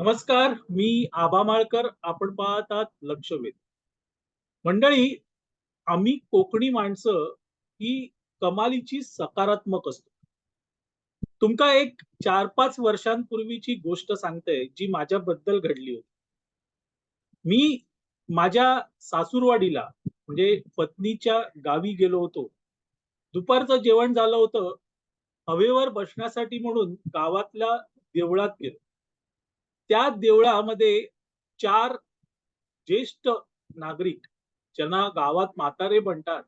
नमस्कार मी आबा माळकर आपण पाहतात लक्षवेध. मंडळी आम्ही कोकणी माणसं ही कमालीची सकारात्मक असतो. तुमका एक चार पाच वर्षांपूर्वीची गोष्ट सांगते जी माझ्याबद्दल घडली होती. मी माझ्या सासूरवाडीला म्हणजे पत्नीच्या गावी गेलो होतो. दुपारचं जेवण झालं होतं. हवेवर बसण्यासाठी म्हणून गावातल्या देवळात गेलो. त्या देवळामध्ये चार ज्येष्ठ नागरिक ज्यांना गावात म्हातारे म्हणतात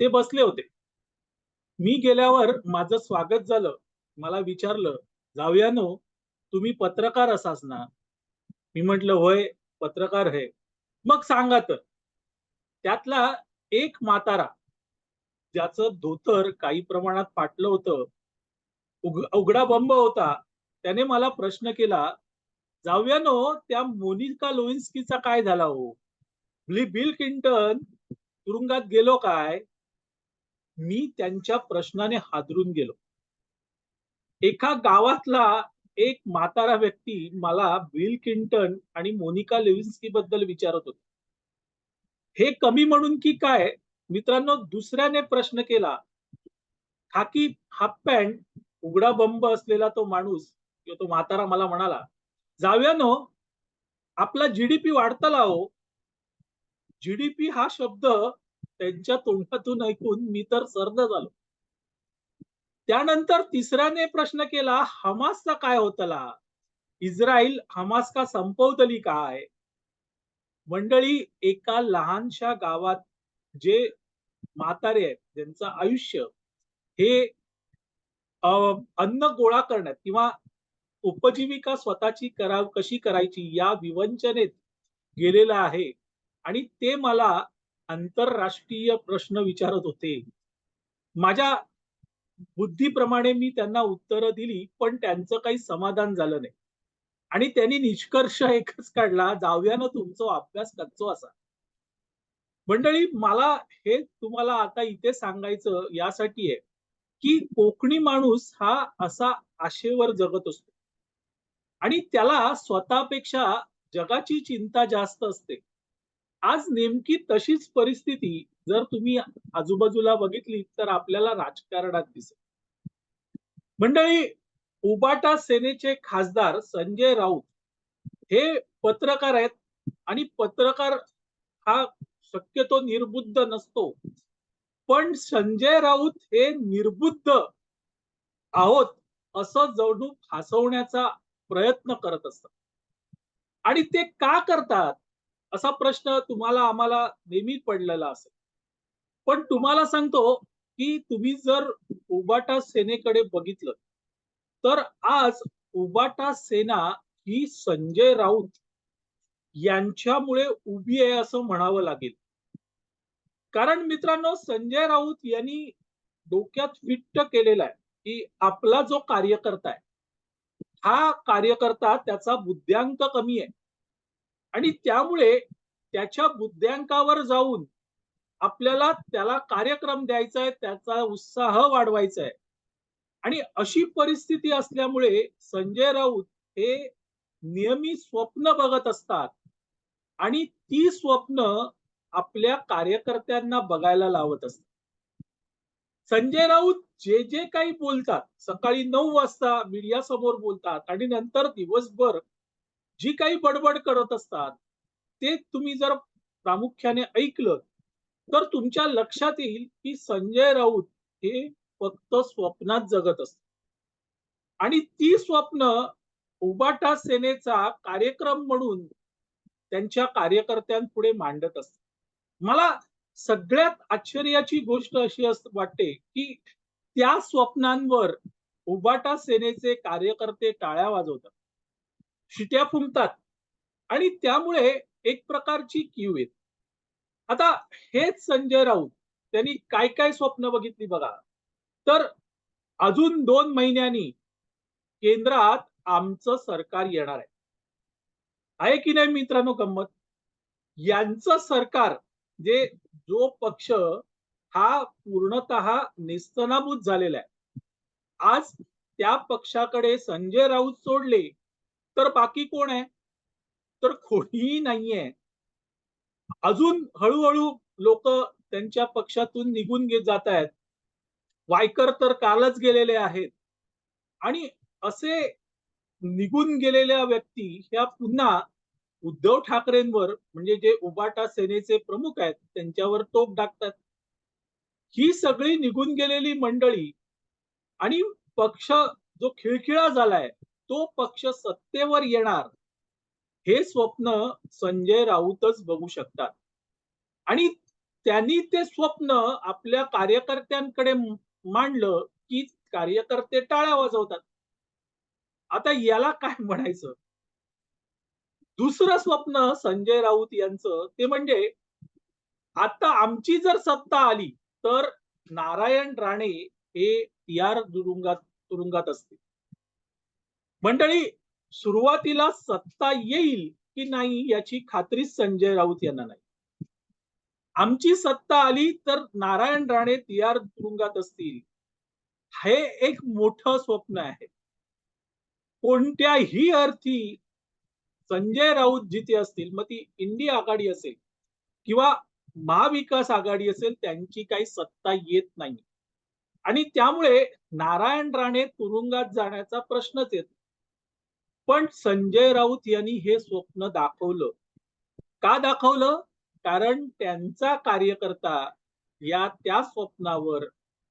ते बसले होते. मी गेल्यावर माझं स्वागत झालं. मला विचारलं जाऊयानो तुम्ही पत्रकार असाच ना? मी म्हटलं होय पत्रकार आहे. मग सांगा तर. त्यातला एक म्हातारा ज्याचं धोतर काही प्रमाणात फाटलं होतं उघडा बंब होता त्याने मला प्रश्न केला जाऊयानो हो, त्या मोनिका लोइन्स्कीचा काय झाला हो? बिल बिल क्लिंटन तुरुंगात गेलो काय? मी त्यांच्या प्रश्नाने हादरून गेलो. एका गावातला एक म्हातारा व्यक्ती मला बिल क्लिंटन आणि मोनिका लेविन्स्की बद्दल विचारत होते. हे कमी म्हणून की काय? मित्रांनो दुसऱ्याने प्रश्न केला. खाकी हाफ पॅन्ट उघडा बंब असलेला तो माणूस किंवा तो म्हातारा मला म्हणाला जाव्यानो आपला जीडीपी वाढतला हो. जीडीपी हा शब्द त्यांच्या तोंडातून ऐकून मी तर सर्द झालो. त्यानंतर तिसऱ्याने प्रश्न केला हमासचा काय होतला? इस्रायल हमास का संपवतली काय? मंडळी एका लहानशा गावात जे म्हातारे आहेत ज्यांचं आयुष्य हे अं, अन्न गोळा करण्यात किंवा उपजीविका स्वतःची करा कशी करायची या विवंचनेत गेलेलं आहे. आणि ते मला आंतरराष्ट्रीय प्रश्न विचारत होते. माझ्या बुद्धीप्रमाणे मी त्यांना उत्तरं दिली पण त्यांचं काही समाधान झालं नाही. आणि त्यांनी निष्कर्ष एकच काढला जाऊयानं तुमचा अभ्यास कच्चो असा. मंडळी मला हे तुम्हाला आता इथे सांगायचं यासाठी आहे की कोकणी माणूस हा असा आशेवर जगत असतो. आणि त्याला स्वतःपेक्षा जगाची चिंता जास्त असते. आज नेमकी तशीच परिस्थिती जर तुम्ही आजूबाजूला बघितली तर आपल्याला राजकारणात दिसेल. मंडळी उबाटा सेनेचे खासदार संजय राऊत हे पत्रकार आहेत आणि पत्रकार हा शक्यतो निर्बुद्ध नसतो. पण संजय राऊत हे निर्बुद्ध आहोत असं जणू फासवण्याचा प्रयत्न करत असतात. आणि ते का करतात? असा प्रश्न तुम्हाला आम्हाला नेहमी पडलेला असेल. पण तुम्हाला सांगतो की तुम्ही जर उबाटा सेनेकडे बघितलं तर आज उबाटा सेना ही संजय राऊत यांच्यामुळे उभी आहे असं म्हणावं लागेल. कारण मित्रांनो संजय राऊत यांनी डोक्यात फिट्ट केलेला आहे की आपला जो कार्यकर्ता आहे हा कार्यकर्ता त्याचा बुद्ध्यांक कमी आहे. आणि त्यामुळे त्याच्या बुद्ध्यांकावर जाऊन आपल्याला त्याला कार्यक्रम द्यायचा आहे त्याचा उत्साह वाढवायचा आहे. आणि अशी परिस्थिती असल्यामुळे संजय राऊत हे नियमित स्वप्न बघत असतात. आणि ती स्वप्न आपल्या कार्यकर्त्यांना बघायला लावत असतात. संजय राऊत जे जे काही बोलतात सकाळी नऊ वाजता मीडिया समोर बोलतात आणि नंतर दिवसभर जी काही बडबड करत असतात ते तुम्ही जर प्रामुख्याने ऐकलं तर तुमच्या लक्षात येईल की संजय राऊत हे फक्त स्वप्नात जगत असत आणि ती स्वप्न उबाटा सेनेचा कार्यक्रम म्हणून त्यांच्या कार्यकर्त्यांपुढे मांडत असत मला सगळ्यात आश्चर्याची गोष्ट अशी अस वाटते की त्या स्वप्नांवर उबाटा सेनेचे कार्यकर्ते टाळ्या वाजवतात. शिट्या फुंकतात आणि त्यामुळे एक प्रकारची किव येते. आता हेच संजय राऊत त्यांनी काय काय स्वप्न बघितली बघा. तर अजून दोन महिन्यांनी केंद्रात आमचं सरकार येणार आहे. आहे की नाही मित्रांनो गंमत? यांचं सरकार जे जो पक्ष हा पूर्णत निस्तनाभूत झालेला आहे. आज त्या पक्षाकडे संजय राऊत सोडले तर बाकी कोण आहे? तर कोणीही नाहीये. अजून हळूहळू लोक त्यांच्या पक्षातून निघून घेत जात आहेत. वायकर तर कालच गेलेले आहेत. आणि असे निघून गेलेल्या व्यक्ती ह्या पुन्हा उद्धव ठाकरेंवर म्हणजे जे उबाटा सेनेचे प्रमुख आहेत त्यांच्यावर तोप टाकतात. ही सगळी निघून गेलेली मंडळी आणि पक्ष जो खिळखिळा झालाय तो पक्ष सत्तेवर येणार हे स्वप्न संजय राऊतच बघू शकतात. आणि त्यांनी ते स्वप्न आपल्या कार्यकर्त्यांकडे मांडलं की कार्यकर्ते टाळ्या वाजवतात. आता याला काय म्हणायचं? दुसरं स्वप्न संजय राऊत यांचं ते म्हणजे आता आमची जर सत्ता आली तर नारायण राणे हे टीआर तुरुंगात तुरुंगात असतील. मंडळी सुरुवातीला सत्ता येईल की नाही याची खात्री संजय राऊत यांना नाही. आमची सत्ता आली तर नारायण राणे तियार तुरुंगात असतील. हे एक मोठं स्वप्न आहे. कोणत्याही अर्थी संजय राऊत जिथे असतील मग ती इंडिया आघाडी असेल किंवा महाविकास आघाडी असेल त्यांची काही सत्ता येत नाही. आणि त्यामुळे नारायण राणे तुरुंगात जाण्याचा प्रश्नच येत. पण संजय राऊत यांनी हे स्वप्न दाखवलं. का दाखवलं? कारण त्यांचा कार्यकर्ता या त्या स्वप्नावर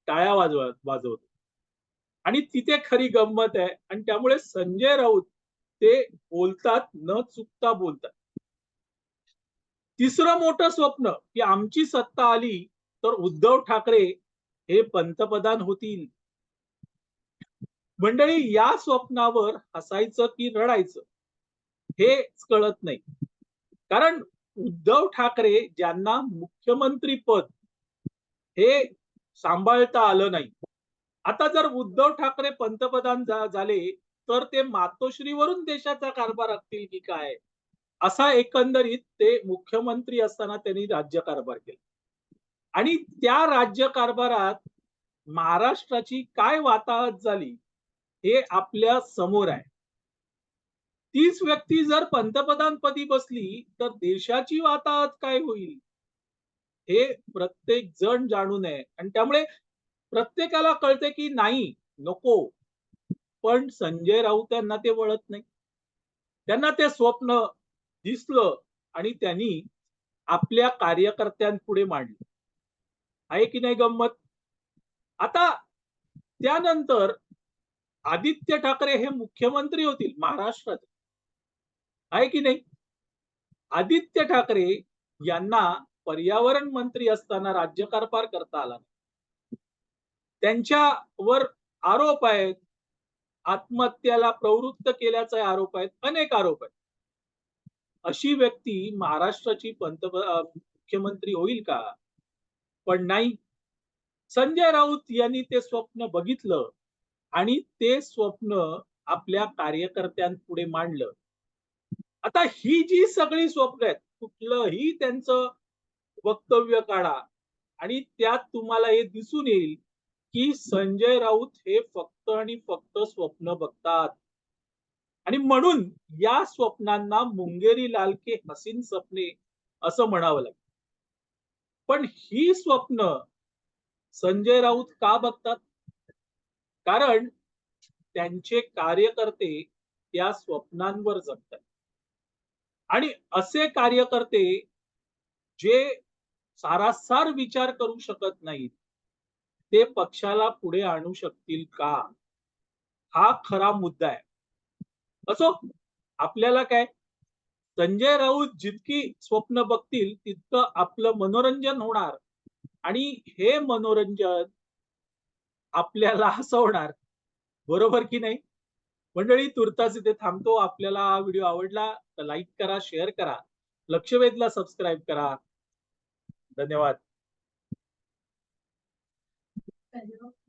टाळ्या वाजवत वाजवतो. आणि तिथे खरी गंमत आहे. आणि त्यामुळे संजय राऊत ते बोलतात न चुकता बोलतात. तिसरं मोठं स्वप्न की आमची सत्ता आली तर उद्धव ठाकरे हे पंतप्रधान होतील. मंडळी या स्वप्नावर हसायचं की रडायचं हेच कळत नाही. कारण उद्धव ठाकरे ज्यांना मुख्यमंत्री पद हे सांभाळता आलं नाही. आता जर उद्धव ठाकरे पंतप्रधान झाले तर ते मातोश्रीवरून देशाचा कारभार असतील की काय? असा एकंदरीत ते मुख्यमंत्री असताना त्यांनी राज्यकारभार केला. आणि त्या राज्यकारभारात महाराष्ट्राची काय वाताहत झाली हे आपल्यासमोर आहे. तीच व्यक्ती जर पंतप्रधानपदी बसली तर देशाची वाताहत काय होईल? हे प्रत्येक जण जाणून नये. आणि त्यामुळे प्रत्येकाला कळते की नाही नको. पण संजय राऊत यांना ते वळत नाही. त्यांना ते स्वप्न दिसलं आणि त्यांनी आपल्या कार्यकर्त्यांपुढे मांडलं. आहे की नाही गंमत? आता त्यानंतर आदित्य ठाकरे हे मुख्यमंत्री होतील महाराष्ट्रात आहे की नाही? आदित्य ठाकरे यांना पर्यावरण मंत्री असताना राज्य कारभार करता आला नाही. त्यांच्यावर आरोप आहेत. आत्महत्याला प्रवृत्त केल्याचा आरोप आहेत. अनेक आरोप आहेत. अशी व्यक्ती महाराष्ट्राची पंतप्रधान मुख्यमंत्री होईल का? पण नाही. संजय राऊत यांनी ते स्वप्न बघितलं आणि ते स्वप्न आपल्या कार्यकर्त्यांपुढे मांडलं. आता ही जी सगळी स्वप्न आहेत कुठलंही त्यांचं वक्तव्य काढा आणि त्यात तुम्हाला हे दिसून येईल की संजय राऊत हे फक्त आणि फक्त स्वप्न बघतात. आणि म्हणून या स्वप्नांना मुंगेरी लालके हसीन स्वप्ने असं म्हणावं लागेल. पण ही स्वप्न संजय राऊत का बघतात? कारण त्यांचे कार्यकर्ते त्या स्वप्नांवर जगतात. आणि असे कार्यकर्ते जे सारासार विचार करू शकत नाहीत ते पक्षाला पुढे आणू शकतील का? हा खरा मुद्दा आहे. असो आपल्याला काय? संजय राऊत जितकी स्वप्न बघतील तितकं आपलं मनोरंजन होणार. आणि हे मनोरंजन आपल्याला हसवणार. बरोबर की नाही? मंडळी तुर्तास इथे थांबतो. आपल्याला हा व्हिडिओ आवडला तर लाईक करा शेअर करा. लक्षवेधला सबस्क्राईब करा. धन्यवाद.